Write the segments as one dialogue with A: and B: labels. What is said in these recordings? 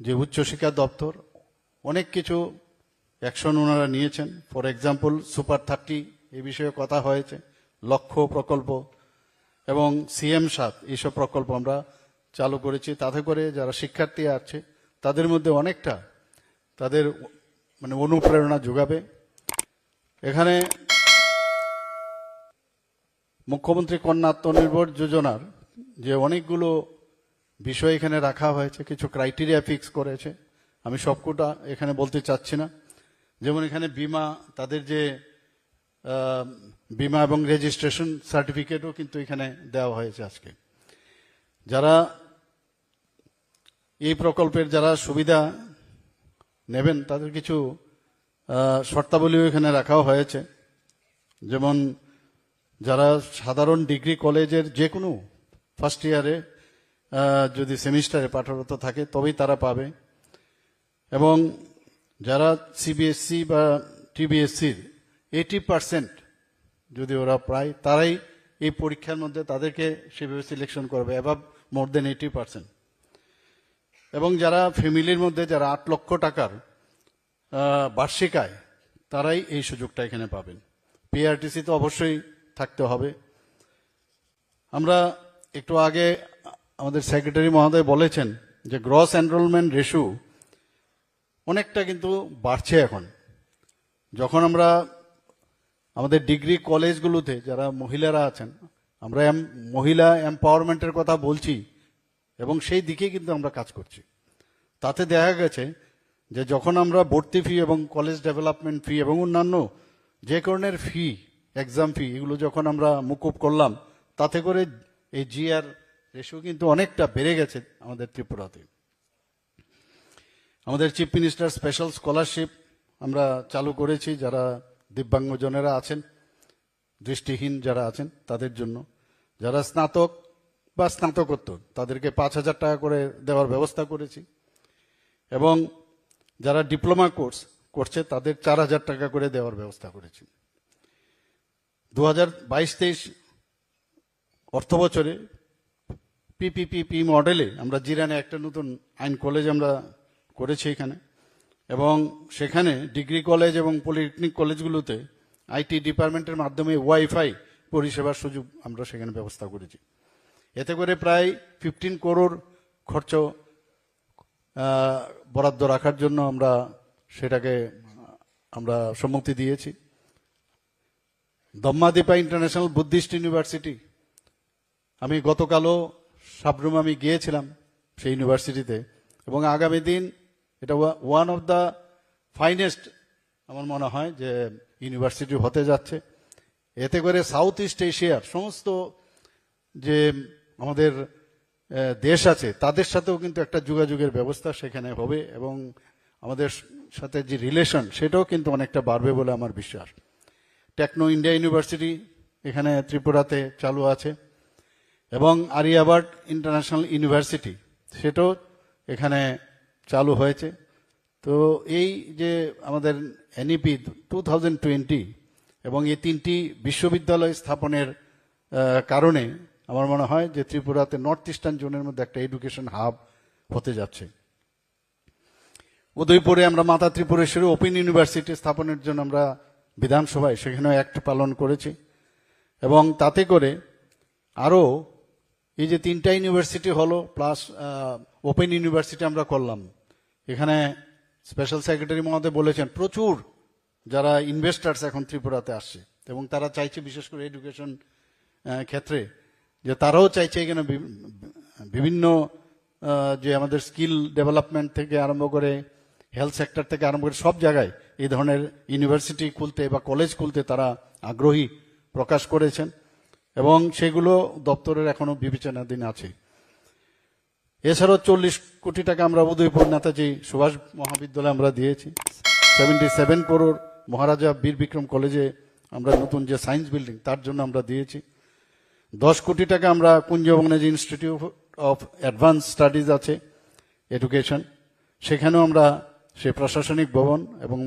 A: যে উচ্চশিক্ষা দপ্তর, অনেক কিছু অ্যাকশন ওনারা নিয়েছেন। ফর এক্সাম্পল সুপার থার্টি এ বিষয়ে কথা হয়েছে, লক্ষ্য প্রকল্প এবং সিএম সাত এইসব প্রকল্প আমরা চালু করেছি। তাতে করে যারা শিক্ষার্থী আছে, তাদের মধ্যে অনেকটা তাদের মানে অনুপ্রেরণা যোগাবে। এখানে মুখ্যমন্ত্রী কন্যা আত্মনির্ভর যোজনার যে অনেকগুলো বিষয় এখানে রাখা হয়েছে, কিছু ক্রাইটেরিয়া ফিক্স করেছে। আমি সবকটা এখানে বলতে চাচ্ছি না। যেমন এখানে বিমা, তাদের যে বিমা এবং রেজিস্ট্রেশন সার্টিফিকেটও কিন্তু এখানে দেওয়া হয়েছে আজকে। যারা এই প্রকল্পের যারা সুবিধা নেবেন, তাদের কিছু শর্তাবলীও এখানে রাখাও হয়েছে। যেমন যারা সাধারণ ডিগ্রি কলেজের যে কোনো ফার্স্ট ইয়ারে যদি সেমিস্টারে পাঠরত থাকে, তবেই তারা পাবে। এবং যারা সিবিএসসি বা টিবিএসসির এইটি পার্সেন্ট যদি ওরা প্রায় তারাই এই পরীক্ষার মধ্যে তাদেরকে সেভাবে সিলেকশন করবে অ্যাভাব মোর দেন এইটি পার্সেন্ট এবং যারা ফ্যামিলির মধ্যে যারা আট লক্ষ টাকার বার্ষিক আয়, তারাই এই সুযোগটা এখানে পাবেন। পিআরটিসি তো অবশ্যই থাকতে হবে। আমরা একটু আগে আমাদের সেক্রেটারি মহোদয় বলেছেন যে গ্রস এনরোলমেন্ট রেশু অনেকটা কিন্তু বাড়ছে এখন। যখন আমরা আমাদের ডিগ্রি কলেজগুলোতে যারা মহিলারা আছেন, আমরা মহিলা এম্পাওয়ারমেন্টের কথা বলছি এবং সেই দিকে কিন্তু আমরা কাজ করছি। তাতে দেখা গেছে যে যখন আমরা ভর্তি ফি এবং কলেজ ডেভেলপমেন্ট ফি এবং অন্যান্য যে ধরনের ফি এক্সাম ফি এগুলো যখন আমরা মুকুব করলাম, তাতে করে এই জিআর রেশিও কিন্তু অনেকটা বেড়ে গেছে আমাদের ত্রিপুরাতে আমাদের চিফ মিনিস্টার স্পেশাল স্কলারশিপ আমরা চালু করেছি, যারা দিব্যাঙ্গজনেরা আছেন, দৃষ্টিহীন যারা আছেন, তাদের জন্য। যারা স্নাতক বা স্নাতকোত্তর, তাদেরকে পাঁচ হাজার টাকা করে দেওয়ার ব্যবস্থা করেছি। এবং যারা ডিপ্লোমা কোর্স করছে, তাদের চার হাজার টাকা করে দেওয়ার ব্যবস্থা করেছি। দু হাজার বাইশ তেইশ অর্থ বছরে পিপিপিপি মডেলে আমরা জিরানে একটা নতুন আইন কলেজ আমরা করেছি এখানে। এবং সেখানে ডিগ্রি কলেজ এবং পলিটেকনিক কলেজগুলোতে আইটি ডিপার্টমেন্টের মাধ্যমে ওয়াইফাই পরিষেবার সুযোগ আমরা সেখানে ব্যবস্থা করেছি। এতে করে প্রায় ফিফটিন করোড় খরচ বরাদ্দ রাখার জন্য আমরা সেটাকে, আমরা সম্মতি দিয়েছি। দম্মাদীপা ইন্টারন্যাশনাল বুদ্ধিস্ট ইউনিভার্সিটি, আমি গতকালও সাবরুম আমি গিয়েছিলাম সেই ইউনিভার্সিটিতে এবং আগামী দিন এটা ওয়ান অফ দ্য ফাইনেস্ট আমার মনে হয় যে ইউনিভার্সিটি হতে যাচ্ছে। এতে করে সাউথ ইস্ট এশিয়ার সমস্ত যে আমাদের দেশ আছে, তাদের সাথেও কিন্তু একটা যোগাযোগের ব্যবস্থা সেখানে হবে এবং আমাদের সাথে যে রিলেশন সেটাও কিন্তু অনেকটা বাড়বে বলে আমার বিশ্বাস। টেকনো ইন্ডিয়া ইউনিভার্সিটি এখানে ত্রিপুরাতে চালু আছে। এবং আরিয়াবার্ট ইন্টারন্যাশনাল ইউনিভার্সিটি, সেটাও এখানে চালু হয়েছে। তো এই যে আমাদের এনইপি টু থাউজেন্ড টোয়েন্টি এবং এই তিনটি বিশ্ববিদ্যালয় স্থাপনের কারণে আমার মনে হয় যে ত্রিপুরাতে নর্থ ইস্টার্ন জোনের মধ্যে একটা এডুকেশন হাব হতে যাচ্ছে। উদয়পুরে আমরা মাতা ত্রিপুরেশ্বরী ওপেন ইউনিভার্সিটি স্থাপনের জন্য আমরা বিধানসভায় সেখানেও অ্যাক্ট পালন করেছি। এবং তাতে করে আরও এই যে তিনটা ইউনিভার্সিটি হলো প্লাস ওপেন ইউনিভার্সিটি আমরা করলাম। এখানে স্পেশাল সেক্রেটারি মহোদয় বলেছেন, প্রচুর যারা ইনভেস্টার্স এখন ত্রিপুরাতে আসছে এবং তারা চাইছে বিশেষ করে এডুকেশন ক্ষেত্রে, যে তারাও চাইছে এখানে বিভিন্ন যে আমাদের স্কিল ডেভেলপমেন্ট থেকে আরম্ভ করে হেলথ সেক্টর থেকে আরম্ভ করে সব জায়গায় এই ধরনের ইউনিভার্সিটি খুলতে বা কলেজ খুলতে তারা আগ্রহী প্রকাশ করেছেন। এবং সেগুলো দপ্তরের এখনও বিবেচনাধীন আছে। এছাড়াও চল্লিশ কোটি টাকা আমরা উদয়পুর নেতাজি সুভাষ মহাবিদ্যালয়ে আমরা দিয়েছি। সেভেন্টি সেভেন করোড় মহারাজা বীর বিক্রম কলেজে আমরা নতুন যে সায়েন্স বিল্ডিং তার জন্য আমরা দিয়েছি। দশ কোটি টাকা আমরা কুঞ্জবঙ্গজ ইনস্টিটিউট অফ অ্যাডভান্স স্টাডিজ আছে এডুকেশন সেখানেও আমরা সে প্রশাসনিক ভবন এবং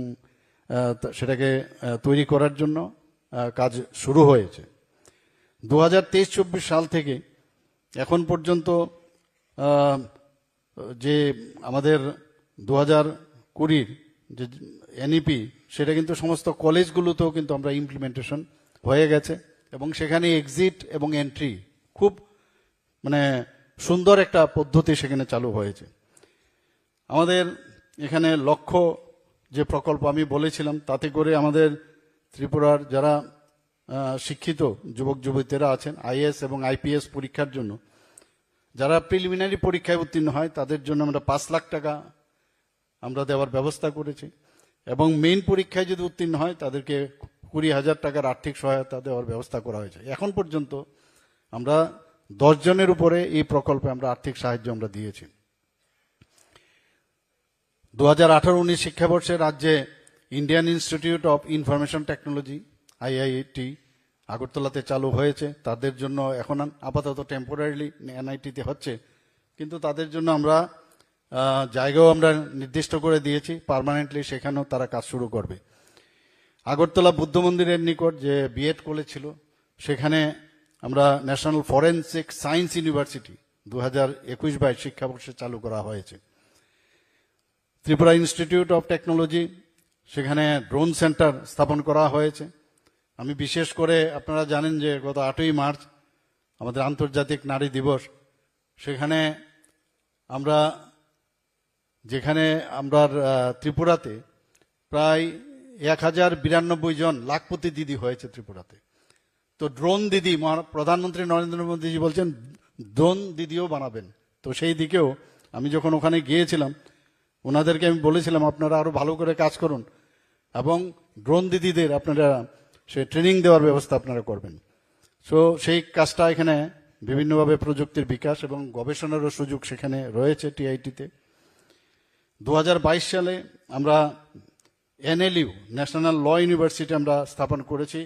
A: সেটাকে তৈরি করার জন্য কাজ শুরু হয়েছে। দু হাজার তেইশ চব্বিশ সাল থেকে এখন পর্যন্ত যে আমাদের দু হাজার কুড়ির যে এনইপি সেটা কিন্তু সমস্ত কলেজগুলোতেও কিন্তু আমরা ইমপ্লিমেন্টেশন হয়ে গেছে এবং সেখানে এক্সিট এবং এন্ট্রি খুব মানে সুন্দর একটা পদ্ধতি সেখানে চালু হয়েছে। আমাদের এখানে লক্ষ্য যে প্রকল্প আমি বলেছিলাম, তাতে করে আমাদের ত্রিপুরার যারা শিক্ষিত যুবক যুবতীরা আছেন, আইএস এবং আইপিএস পরীক্ষার জন্য। যারা প্রিলিমিনারি পরীক্ষায় উত্তীর্ণ হয়, তাদের জন্য আমরা পাঁচ লাখ টাকা আমরা দেওয়ার ব্যবস্থা করেছি। এবং মেইন পরীক্ষায় যদি উত্তীর্ণ হয়, তাদেরকে কুড়ি হাজার টাকার আর্থিক সহায়তা দেওয়ার ব্যবস্থা করা হয়েছে। এখন পর্যন্ত আমরা জনের উপরে এই প্রকল্পে আমরা আর্থিক সাহায্য আমরা দিয়েছি। দু হাজার আঠারো, উনিশ শিক্ষাবর্ষে রাজ্যে Indian institute of information technology IIT আগরতলাতে চালু হয়েছে। তাদের জন্য এখন আপাতত টেম্পোরারিলি এনআইটিতে হচ্ছে। কিন্তু তাদের জন্য আমরা জায়গাও আমরা নির্দিষ্ট করে দিয়েছি। পার্মানেন্টলি সেখানেও তারা কাজ শুরু করবে। আগরতলা বুদ্ধ মন্দিরের নিকট যে বিএড কলেজ ছিল, সেখানে আমরা ন্যাশনাল ফরেন্সিক সায়েন্স ইউনিভার্সিটি দু হাজার একুশ বাইশ শিক্ষাবর্ষে চালু করা হয়েছে। ত্রিপুরা ইনস্টিটিউট অফ টেকনোলজি সেখানে ড্রোন সেন্টার স্থাপন করা হয়েছে। আমি বিশেষ করে আপনারা জানেন যে গত আটই মার্চ আমাদের আন্তর্জাতিক নারী দিবস, সেখানে আমরা, যেখানে আমরা ত্রিপুরাতে প্রায় এক হাজার বিরানব্বই জন লাখপতি দিদি হয়েছে ত্রিপুরাতে। তো ড্রোন দিদি প্রধানমন্ত্রী নরেন্দ্র মোদীজি বলছেন, ড্রোন দিদিও বানাবেন। তো সেই দিকেও আমি যখন ওখানে গিয়েছিলাম, ওনাদেরকে আমি বলেছিলাম, আপনারা আরও ভালো করে কাজ করুন। এবং ড্রোন দিদিদের আপনারা সে ট্রেনিং দেওয়ার ব্যবস্থা আপনারা করবেন। সো সেই কাজটা এখানে বিভিন্নভাবে প্রযুক্তির বিকাশ এবং গবেষণারও সুযোগ সেখানে রয়েছে টিআইটিতে দু হাজার বাইশ সালে আমরা এনএলইউ ন্যাশনাল ল ইউনিভার্সিটি আমরা স্থাপন করেছি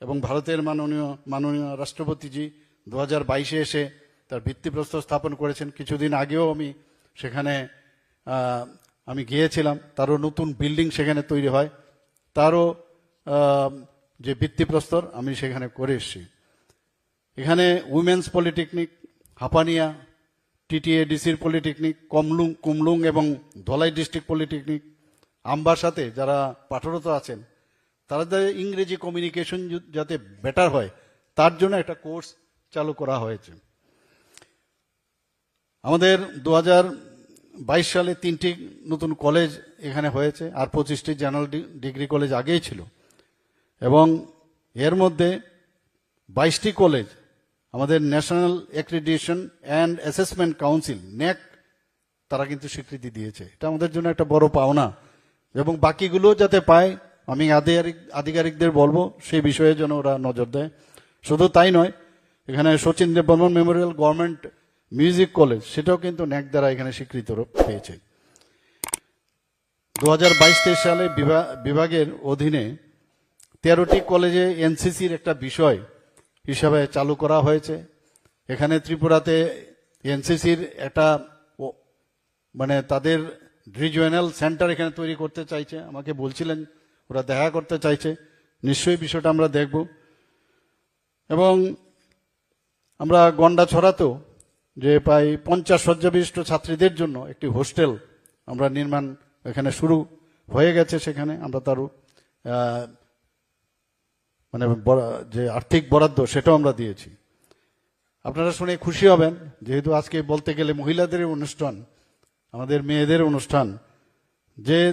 A: এবং ভারতের মাননীয় মাননীয় রাষ্ট্রপতিজি দু হাজার বাইশে এসে তার ভিত্তিপ্রস্তর স্থাপন করেছেন। কিছুদিন আগেও আমি সেখানে আমি গিয়েছিলাম। তারও নতুন বিল্ডিং সেখানে তৈরি হয়। তারও যে ভিত্তিপ্রস্তর আমি সেখানে করে এসেছি। এখানে উইমেন্স পলিটেকনিক, হাপানিয়া টিটিএডিসির পলিটেকনিক, কমলুং কুমলুং এবং ধলাই ডিস্ট্রিক্ট পলিটেকনিক, আম্বার সাথে যারা পাঠরত আছেন তাদের ইংরেজি কমিউনিকেশন যাতে বেটার হয়, তার জন্য একটা কোর্স চালু করা হয়েছে। আমাদের দু বাইশ সালে তিনটি নতুন কলেজ এখানে হয়েছে, আর পঁচিশটি জেনারেল ডিগ্রি কলেজ আগেই ছিল। এবং এর মধ্যে বাইশটি কলেজ, আমাদের national accreditation and assessment council, NAAC, তারা কিন্তু স্বীকৃতি দিয়েছে। এটা আমাদের জন্য একটা বড় পাওনা। এবং বাকিগুলো যাতে পায়, আমি আধিকারিক, আধিকারিকদের বলব, সেই বিষয়ে যেন ওরা নজর দেয়। শুধু তাই নয়, এখানে Sachin Dev Barman memorial government music college, সেটাও কিন্তু ন্যাক দ্বারা এখানে স্বীকৃত পেয়েছে। দু হাজার বাইশ তেইশ সালে বিভা- বিভাগের অধীনে তেরোটি কলেজে এনসিসির একটা বিষয় হিসাবে চালু করা হয়েছে। এখানে ত্রিপুরাতে এনসিসির একটা মানে তাদের রিজিওনাল সেন্টার এখানে তৈরি করতে চাইছে। আমাকে বলছিলেন, ওরা দেখা করতে চাইছে। নিশ্চয়ই বিষয়টা আমরা দেখব। এবং আমরা গন্ডা ছড়াতেও যে প্রায় পঞ্চাশ শয্যা বিশিষ্ট ছাত্রীদের জন্য একটি হোস্টেল আমরা নির্মাণ এখানে শুরু হয়ে গেছে সেখানে। আমরা তারও মানে যে আর্থিক বরাদ্দ, সেটাও আমরা দিয়েছি। আপনারা শুনে খুশি হবেন, যেহেতু আজকে বলতে গেলে মহিলাদের অনুষ্ঠান, আমাদের মেয়েদের অনুষ্ঠান, যে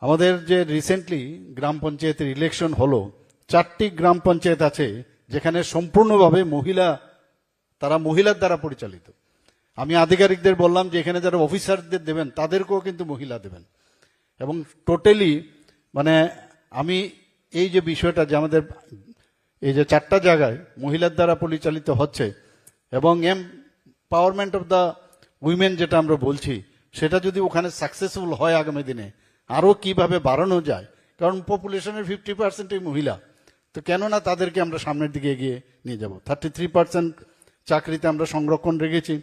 A: আমাদের যে রিসেন্টলি গ্রাম পঞ্চায়েতের ইলেকশন হলো, চারটি গ্রাম পঞ্চায়েত আছে, যেখানে সম্পূর্ণভাবে মহিলা, তারা মহিলার দ্বারা পরিচালিত। আমি আধিকারিকদের বললাম যে এখানে যারা অফিসারদের দেবেন, তাদেরকেও কিন্তু মহিলা দেবেন। এবং টোটালি মানে আমি এই যে বিষয়টা যে আমাদের, এই যে চারটা জায়গায় মহিলার দ্বারা পরিচালিত হচ্ছে এবং empowerment of the women যেটা আমরা বলছি, সেটা যদি ওখানে সাকসেসফুল হয় আগামী দিনে, আরও কীভাবে বাড়ানো যায়? কারণ পপুলেশনের ফিফটি পার্সেন্টই মহিলা। তো কেন না তাদেরকে আমরা সামনের দিকে এগিয়ে নিয়ে যাব। থার্টি থ্রি পার্সেন্ট চাকরিতে আমরা সংরক্ষণ রেখেছি।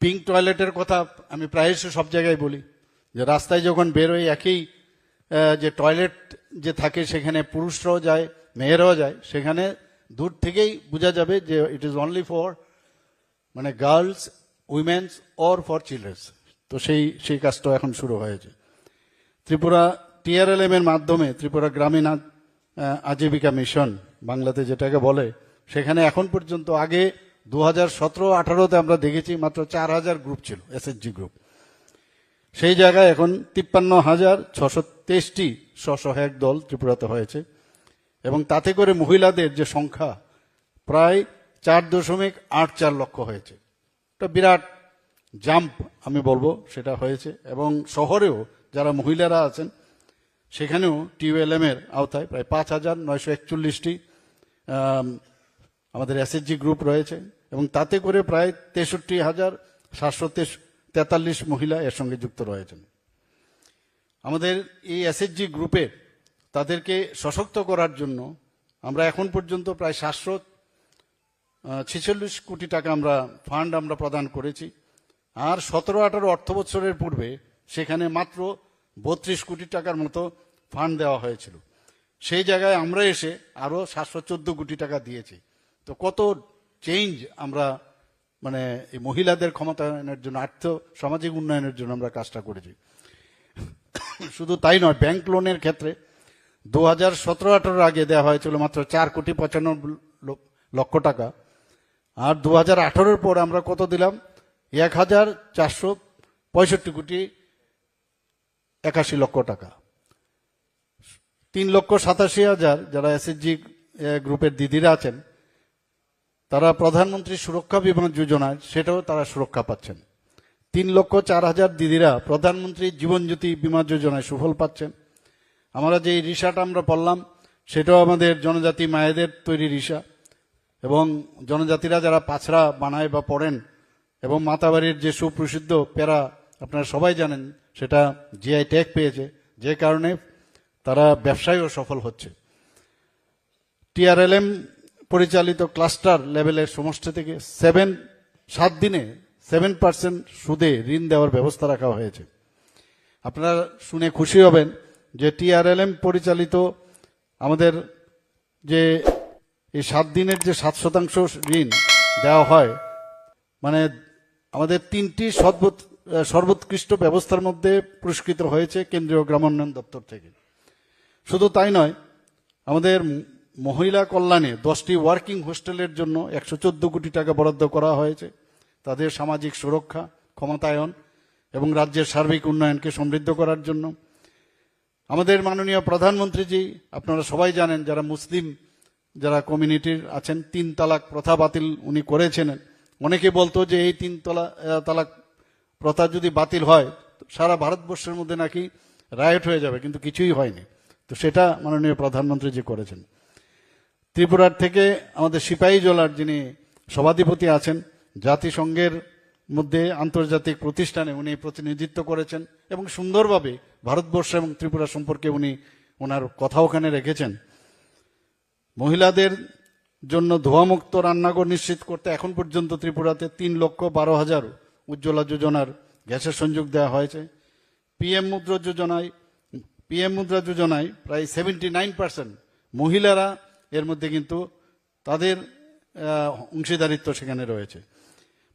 A: পিঙ্ক টয়লেটের কথা আমি প্রায়শই সব জায়গায় বলি। যে রাস্তায় যখন বেরোই একই যে টয়লেট যে থাকে সেখানে পুরুষরাও যায়, মেয়েরাও যায়, সেখানে দূর থেকেই বোঝা যাবে যে ইট ইজ অনলি ফর মানে girls women's or for children's তো সেই সেই কাজটা এখন শুরু হয়েছে। ত্রিপুরা টিআরএলএম এর মাধ্যমে, ত্রিপুরা গ্রামীণ আজীবিকা মিশন, বাংলাতে যেটাকে বলে, সেখানে এখন পর্যন্ত আগে দু হাজার সতেরো আঠারোতে আমরা দেখেছি মাত্র চার হাজার গ্রুপ ছিল এসএসজি গ্রুপ সেই জায়গায় এখন তিপ্পান্ন হাজার ছশো তেইশটি স্বসহায়ক দল ত্রিপুরাতে হয়েছে এবং তাতে করে মহিলাদের যে সংখ্যা প্রায় চার দশমিক আট চার লক্ষ হয়েছে। একটা বিরাট জাম্প আমি বলব সেটা হয়েছে এবং শহরেও যারা মহিলারা আছেন, সেখানেও টিউএলএম এর আওতায় প্রায় পাঁচ হাজার নয়শো একচল্লিশটি আমাদের এসএসজি গ্রুপ রয়েছে এবং তাতে করে প্রায় তেষট্টি হাজার সাতশো তেতাল্লিশ মহিলা এর সঙ্গে যুক্ত রয়েছেন। আমাদের এই এসএসজি গ্রুপে তাদেরকে সশক্ত করার জন্য আমরা এখন পর্যন্ত প্রায় সাতশো ছেচল্লিশ কোটি টাকা আমরা ফান্ড আমরা প্রদান করেছি। আর সতেরো, আঠারো অর্থ বছরের পূর্বে সেখানে মাত্র বত্রিশ কোটি টাকার মতো ফান্ড দেওয়া হয়েছিল। সেই জায়গায় আমরা এসে আরও সাতশো চোদ্দ কোটি টাকা দিয়েছি। তো কত চেঞ্জ আমরা মানে এই মহিলাদের ক্ষমতায়নের জন্য, আর্থ সামাজিক উন্নয়নের জন্য আমরা কাজটা করেছি। শুধু তাই নয়, ব্যাংক লোনের ক্ষেত্রে দু হাজার সতেরো আঠারোর আগে দেওয়া হয়েছিল মাত্র চার কোটি পঁচানব্বই লক্ষ টাকা। আর দু হাজার আঠারোর পর আমরা কত দিলাম? এক হাজার চারশো পঁয়ষট্টি কোটি একাশি লক্ষ টাকা। তিন লক্ষ সাতাশি হাজার যারা এসএসজি গ্রুপের দিদিরা আছেন তারা প্রধানমন্ত্রী সুরক্ষা বিমা যোজনায় সেটাও তারা সুরক্ষা পাচ্ছেন। তিন লক্ষ চার হাজার দিদিরা প্রধানমন্ত্রী জীবন জ্যোতি বিমা যোজনায় সুফল পাচ্ছেন। আমরা যে রিসাটা আমরা পড়লাম, সেটাও আমাদের জনজাতি মায়েদের তৈরি রিসা। এবং জনজাতিরা যারা পাছড়া বানায় বা পড়েন, এবং মাতাবাড়ির যে সুপ্রসিদ্ধ পেরা, আপনারা সবাই জানেন, সেটা জিআই ট্যাগ পেয়েছে। যে কারণে তারা ব্যবসায়ও সফল হচ্ছে। টিআরএলএম পরিচালিত ক্লাস্টার লেভেলের সমষ্টি থেকে সেভেন, সাত দিনে সেভেন পার্সেন্ট সুদে ঋণ দেওয়ার ব্যবস্থা রাখা হয়েছে। আপনারা শুনে খুশি হবেন যে টিআরএলএম পরিচালিত আমাদের যে এই সাত দিনের যে সাত শতাংশ ঋণ দেওয়া হয় মানে আমাদের তিনটি সর্বোৎ- সর্বোৎকৃষ্ট ব্যবস্থার মধ্যে পুরস্কৃত হয়েছে কেন্দ্রীয় গ্রামোন্নয়ন দপ্তর থেকে। শুধু তাই নয়, আমাদের মহিলা কল্যাণে দশটি ওয়ার্কিং হোস্টেলের জন্য একশো চোদ্দ কোটি টাকা বরাদ্দ করা হয়েছে। তাদের সামাজিক সুরক্ষা, ক্ষমতায়ন এবং রাজ্যের সার্বিক উন্নয়নকে সমৃদ্ধ করার জন্য। আমাদের মাননীয় প্রধানমন্ত্রীজি, আপনারা সবাই জানেন যারা মুসলিম, যারা কমিউনিটির আছেন, তিন তালাক প্রথা বাতিল উনি করেছেন। অনেকে বলতো যে এই তিন তলা- তালাক প্রথা যদি বাতিল হয় সারা ভারতবর্ষের মধ্যে নাকি রায়ট হয়ে যাবে, কিন্তু কিছুই হয়নি। তো সেটা মাননীয় প্রধানমন্ত্রীজি করেছেন। ত্রিপুরার থেকে আমাদের সিপাহী জলার যিনি সভাধিপতি আছেন, জাতিসংঘের মধ্যে আন্তর্জাতিক প্রতিষ্ঠানে উনি প্রতিনিধিত্ব করেছেন এবং সুন্দরভাবে ভারতবর্ষ এবং ত্রিপুরা সম্পর্কে উনি ওনার কথা ওখানে রেখেছেন। মহিলাদের জন্য ধোঁয়ামুক্ত রান্নাঘর নিশ্চিত করতে এখন পর্যন্ত ত্রিপুরাতে তিন লক্ষ বারো হাজার উজ্জ্বলা যোজনার গ্যাসের সংযোগ দেওয়া হয়েছে। পিএম মুদ্রা যোজনায়, পিএম মুদ্রা যোজনায় প্রায় সেভেন্টি নাইন পার্সেন্ট মহিলারা এর মধ্যে কিন্তু তাদের অংশীদারিত্ব সেখানে রয়েছে।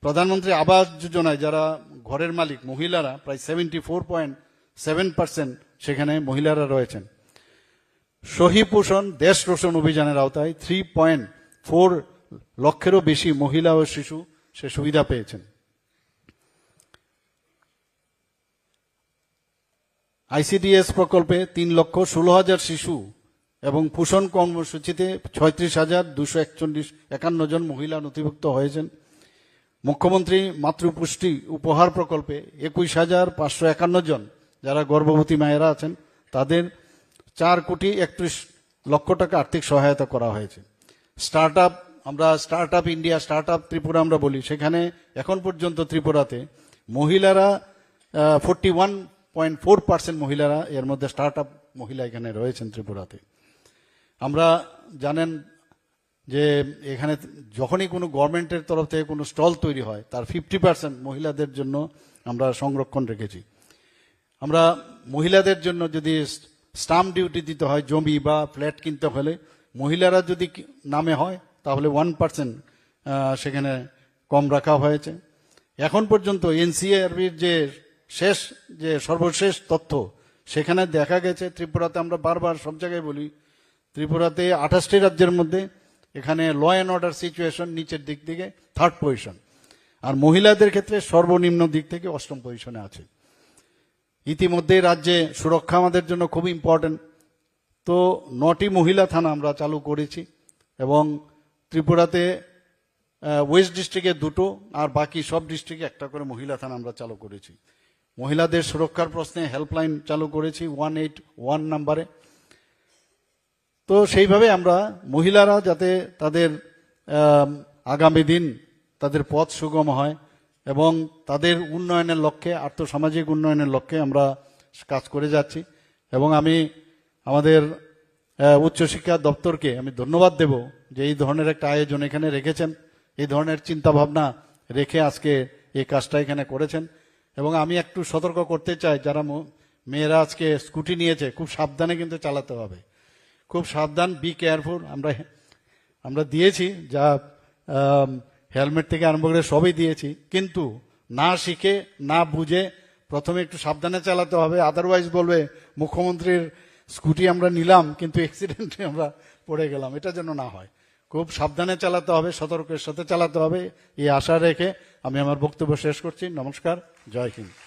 A: প্রধানমন্ত্রী আবাস যোজনায় যারা ঘরের মালিক, মহিলারা প্রায় seventy four point seven percent সেখানে মহিলারা রয়েছেন। সহি পোষণ দেশ রোষণ অভিযানের আওতায় থ্রি পয়েন্ট ফোর লক্ষেরও বেশি মহিলা ও শিশু সে সুবিধা পেয়েছেন। আইসিডিএস প্রকল্পে তিন লক্ষ ষোলো হাজার শিশু এবং পোষণ কর্মসূচিতে ছয়ত্রিশ হাজার দুশো একচল্লিশ একান্ন জন মহিলা নথিভুক্ত হয়েছেন। মুখ্যমন্ত্রী মাতৃপুষ্টি উপহার প্রকল্পে একুশ হাজার পাঁচশো একান্ন জন যারা গর্ভবতী মায়েরা আছেন, তাদের চার কোটি একত্রিশ লক্ষ টাকা আর্থিক সহায়তা করা হয়েছে। স্টার্ট আপ আমরা start up India start up Tripura আমরা বলি, সেখানে এখন পর্যন্ত ত্রিপুরাতে মহিলারা forty one point four percent মহিলারা এর মধ্যে স্টার্ট আপ মহিলা এখানে রয়েছেন ত্রিপুরাতে। আমরা জানেন যে এখানে যখনই কোনো গভর্নমেন্টের তরফ থেকে কোনো স্টল তৈরি হয়, তার ফিফটি পার্সেন্ট মহিলাদের জন্য আমরা সংরক্ষণ রেখেছি। আমরা মহিলাদের জন্য যদি স্টাম্প ডিউটি দিতে হয়, জমি বা ফ্ল্যাট কিনতে হলে, মহিলারা যদি নামে হয়, তাহলে ওয়ান পার্সেন্ট সেখানে কম রাখা হয়েছে। এখন পর্যন্ত এনসিআরবির যে শেষ, যে সর্বশেষ তথ্য, সেখানে দেখা গেছে, ত্রিপুরাতে আমরা বারবার সব জায়গায় বলি ত্রিপুরাতে আঠাশটি রাজ্যের মধ্যে এখানে ল অ্যান্ড অর্ডার সিচুয়েশন নিচের দিক থেকে থার্ড পজিশন আর মহিলাদের ক্ষেত্রে সর্বনিম্ন দিক থেকে অষ্টম পজিশনে আছে। ইতিমধ্যে রাজ্যে সুরক্ষা আমাদের জন্য খুব ইম্পর্টেন্ট তো নটি মহিলা থানা আমরা চালু করেছি এবং ত্রিপুরাতে ওয়েস্ট ডিস্ট্রিক্টে দুটো আর বাকি সব ডিস্ট্রিক্টে একটা করে মহিলা থানা আমরা চালু করেছি। মহিলাদের সুরক্ষার প্রশ্নে হেল্পলাইন চালু করেছি ওয়ান এইট ওয়ান নাম্বারে তো সেইভাবে আমরা মহিলারা যাতে তাদের আগামী দিন তাদের পথ সুগম হয় এবং তাদের উন্নয়নের লক্ষ্যে, আর্থসামাজিক উন্নয়নের লক্ষ্যে আমরা কাজ করে যাচ্ছি। এবং আমি আমাদের উচ্চশিক্ষা দপ্তরকে আমি ধন্যবাদ দেব যে এই ধরনের একটা আয়োজন এখানে রেখেছেন। এই ধরনের চিন্তা ভাবনা রেখে আজকে এই কাজটা এখানে করেছেন। এবং আমি একটু সতর্ক করতে চাই, যারা মেয়েরা আজকে স্কুটি নিয়েছে, খুব সাবধানে কিন্তু চালাতে হবে। খুব সাবধান বি কেয়ারফুল আমরা আমরা দিয়েছি যা হেলমেট থেকে আরম্ভ করে সবই দিয়েছি। কিন্তু না শিখে, না বুঝে প্রথমে একটু সাবধানে চালাতে হবে। আদারওয়াইজ বলবে, মুখ্যমন্ত্রীর স্কুটি আমরা নিলাম, কিন্তু অ্যাক্সিডেন্টে আমরা পড়ে গেলাম। এটা যেন না হয়। খুব সাবধানে চালাতে হবে, সতর্কের সাথে চালাতে হবে। এই আশা রেখে আমি আমার বক্তব্য শেষ করছি। নমস্কার, জয় হিন্দ।